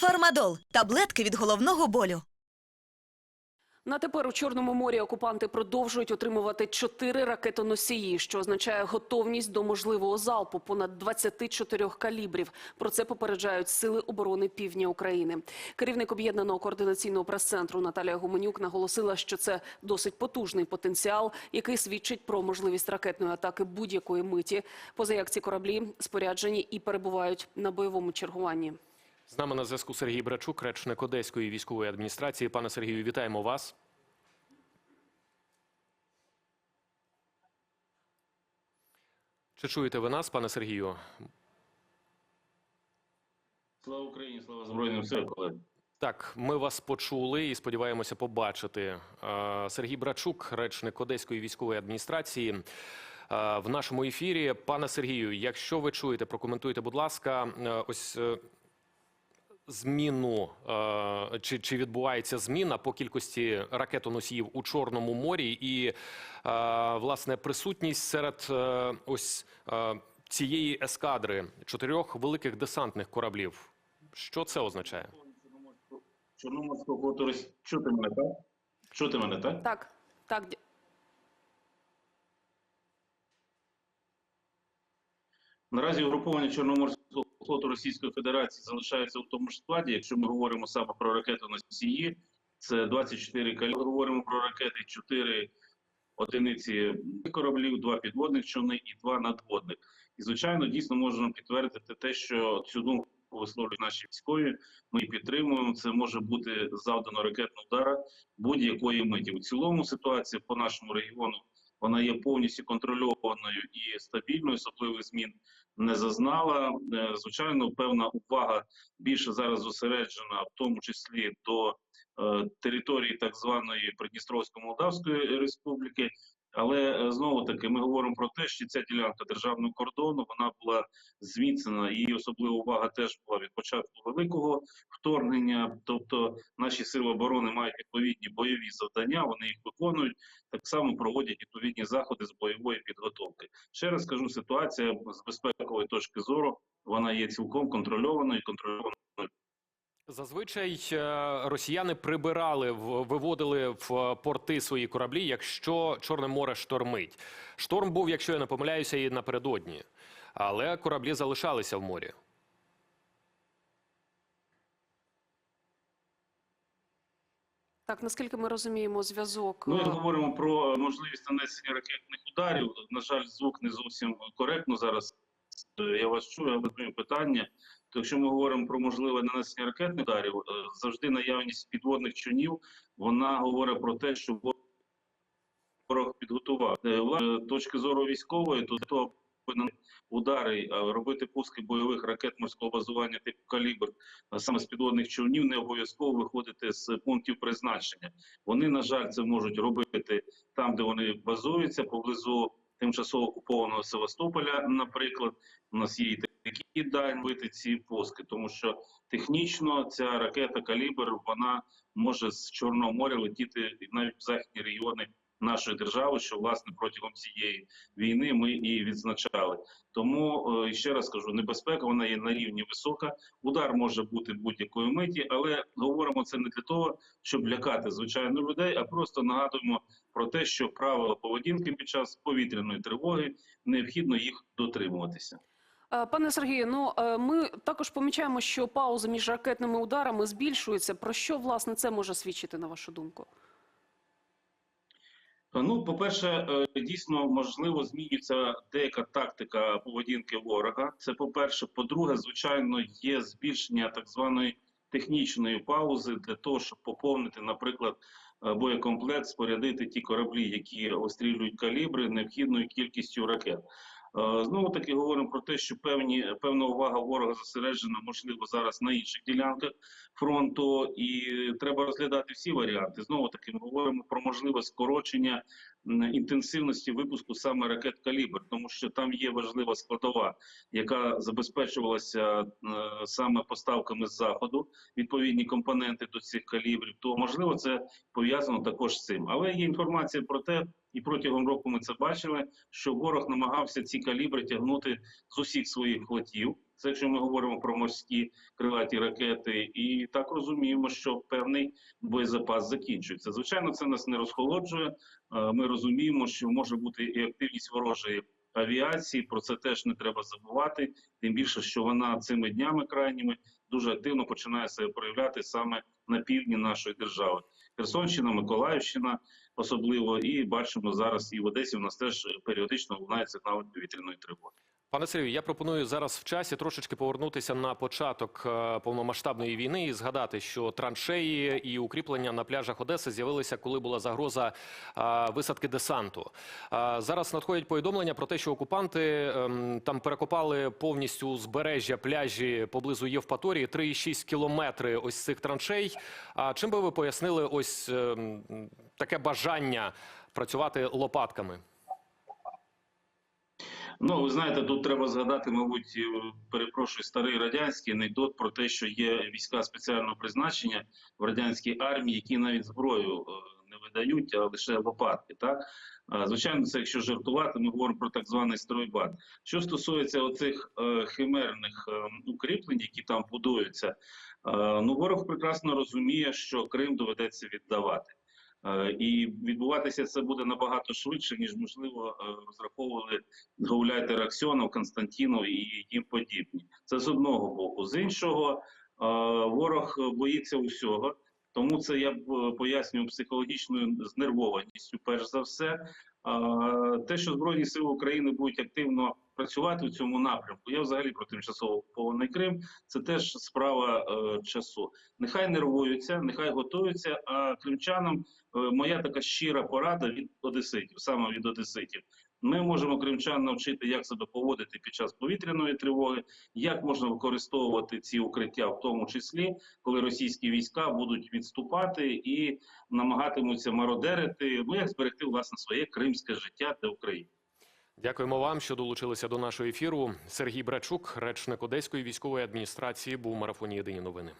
Фармадол таблетки від головного болю. На тепер у Чорному морі окупанти продовжують отримувати чотири ракетоносії, що означає готовність до можливого залпу понад 24 калібрів. Про це попереджають сили оборони півдня України. Керівник об'єднаного координаційного прес-центру Наталія Гуменюк наголосила, що це досить потужний потенціал, який свідчить про можливість ракетної атаки будь-якої миті. Позаяк ці кораблі споряджені і перебувають на бойовому чергуванні. З нами на зв'язку Сергій Брачук, речник Одеської військової адміністрації. Пане Сергію, вітаємо вас. Чи чуєте ви нас, пане Сергію? Слава Україні, слава Збройним силам, колеги. Так, ми вас почули і сподіваємося побачити. Е, Сергій Брачук, речник Одеської військової адміністрації. е, В нашому ефірі, пане Сергію, якщо ви чуєте, прокоментуйте, будь ласка, е, ось зміну е, чи, чи відбувається зміна по кількості ракетоносіїв у Чорному морі, і е, власне присутність серед е, ось цієї ескадри чотирьох великих десантних кораблів. Що це означає? Чорноморського флоту Росії. Чути мене, так? Чути мене, так? Так, так, Наразі угруповання Чорноморського флоту Російської Федерації залишається у тому ж складі. Якщо ми говоримо саме про ракетоносії, це 24 калібри. Говоримо про ракети 4 одиниці кораблів, 2 підводних човни і 2 надводних. І звичайно, дійсно можемо підтвердити те, що цю думку висловлюють наші військові. Ми підтримуємо. Це може бути завдано ракетного удара будь-якої миті. У цілому ситуація по нашому регіону вона є повністю контрольованою і стабільною, особливих змін не зазнала. Е, Звичайно, певна увага більше зараз зосереджена, в тому числі до е, території так званої Придністровсько-Молдавської республіки. Але е, знову таки ми говоримо про те, що ця ділянка державного кордону вона була зміцнена. Її особлива увага теж була від початку великого вторгнення. Тобто наші сили оборони мають відповідні бойові завдання, вони їх виконують. Так само проводять відповідні заходи з бойової підготовки. Ще раз кажу, ситуація з безпекової точки зору вона є цілком контрольованою і контрольованою. Зазвичай е, росіяни прибирали, виводили в порти свої кораблі, якщо Чорне море штормить. Шторм був, якщо я не помиляюся, і напередодні, але кораблі залишалися в морі. так, наскільки ми розуміємо, зв'язок. Ну, е, говоримо про можливість нанесення ракетних ударів. На жаль, звук не зовсім коректно зараз. Я вас чую, я розумію питання. То якщо ми говоримо про можливе нанесення ракетних ударів, е, завжди наявність підводних човнів, вона говорить про те, що ворог підготував. Е, З точки зору військової, то для того удари, е, робити пуски бойових ракет морського базування типу калібр, саме з підводних човнів, не обов'язково виходити з пунктів призначення. Вони, на жаль, це можуть робити там, де вони базуються, поблизу тимчасово окупованого Севастополя. Наприклад, у нас є і такі дані ці пуски, тому що технічно ця ракета калібр вона може з Чорного моря летіти навіть в західні регіони нашої держави, що власне протягом цієї війни ми і відзначали. Тому е, ще раз кажу, небезпека вона є на рівні висока. Удар може бути будь-якої миті, але говоримо це не для того, щоб лякати звичайно людей, а просто нагадуємо про те, що правила поведінки під час повітряної тривоги необхідно їх дотримуватися. Е, Пане Сергію, ну е, ми також помічаємо, що пауза між ракетними ударами збільшується. Про що власне це може свідчити на вашу думку? Ну, по-перше, е, дійсно можливо змінюється деяка тактика поведінки ворога. Це по-перше. По-друге, звичайно, є збільшення так званої технічної паузи для того, щоб поповнити, наприклад, е, боєкомплект, спорядити ті кораблі, які острілюють калібри необхідною кількістю ракет. Е, Знову таки говоримо про те, що певні певна увага ворога зосереджена, можливо, зараз на інших ділянках фронту, і треба розглядати всі варіанти. Знову таки ми говоримо про можливе скорочення інтенсивності випуску саме ракет калібр, тому що там є важлива складова, яка забезпечувалася е, саме поставками з заходу, відповідні компоненти до цих калібрів. То можливо це пов'язано також з цим. Але є інформація про те, і протягом року ми це бачили, що ворог намагався ці калібри тягнути з усіх своїх флотів. Це якщо ми говоримо про морські крилаті ракети, і так розуміємо, що певний боєзапас закінчується. Звичайно, це нас не розхолоджує. Е, Ми розуміємо, що може бути і активність ворожої авіації. Про це теж не треба забувати. Тим більше, що вона цими днями крайніми дуже активно починає себе проявляти саме на півдні нашої держави. Херсонщина, Миколаївщина, особливо, і бачимо зараз і в Одесі. У нас теж періодично лунають сигнали повітряної тривоги. Пане Сергію, я пропоную зараз в часі трошечки повернутися на початок е, повномасштабної війни і згадати, що траншеї і укріплення на пляжах Одеси з'явилися, коли була загроза е, висадки десанту. Е, Зараз надходять повідомлення про те, що окупанти ем, там перекопали повністю узбережжя пляжі поблизу Євпаторії 3,6 кілометри ось цих траншей. А чим би ви пояснили ось ем, таке бажання працювати лопатками? Ну, ви знаєте, тут треба згадати, мабуть, е, перепрошую, старий радянський анекдот про те, що є війська спеціального призначення в радянській армії, які навіть зброю е, не видають, а лише лопатки. Так звичайно, це якщо жартувати, ми говоримо про так званий стройбат. Що стосується оцих е, химерних укріплень, які там будуються, ну ворог прекрасно розуміє, що Крим доведеться віддавати. Е, І відбуватися це буде набагато швидше, ніж можливо е, розраховували Гауляйтер Аксьонов, Константінов і їм подібні. Це з одного боку. З іншого, е, ворог боїться усього. Тому це я б пояснював психологічною знервованістю, перш за все. Те, що Збройні сили України будуть активно працювати в цьому напрямку, я взагалі про тимчасово окупований Крим, це теж справа е, часу. Нехай нервуються, нехай готуються. А кримчанам е, моя така щира порада від одеситів, саме від одеситів. Ми можемо кримчан навчити, як себе поводити під час повітряної тривоги, як можна використовувати ці укриття, в тому числі, коли російські війська будуть відступати і намагатимуться мародерити, ну як зберегти власне своє кримське життя для України. Дякуємо вам, що долучилися до нашого ефіру. Сергій Брачук, речник Одеської військової адміністрації, був у марафоні Єдині новини.